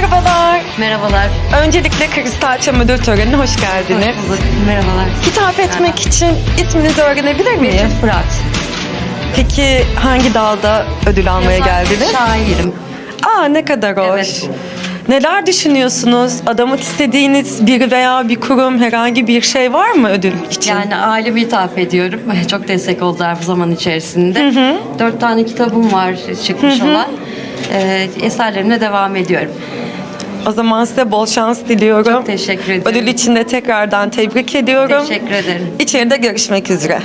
Merhabalar. Merhabalar. Öncelikle Kristal Çam Ödül Töreni'ne hoş geldiniz. Hoş bulduk. Merhabalar. Hitap etmek için isminizi öğrenebilir miyim? Fırat. Peki hangi dalda ödül almaya geldiniz? Şairim. Aa ne kadar hoş. Evet. Neler düşünüyorsunuz? Adamak istediğiniz bir veya bir kurum herhangi bir şey var mı ödül için? Yani aileme hitap ediyorum. Çok destek oldular bu zaman içerisinde. Dört tane kitabım var çıkmış olan. Ee, eserlerimle devam ediyorum. O zaman size bol şans diliyorum. Çok teşekkür ederim. Ödül için de tekrardan tebrik ediyorum. Teşekkür ederim. İçeride görüşmek üzere.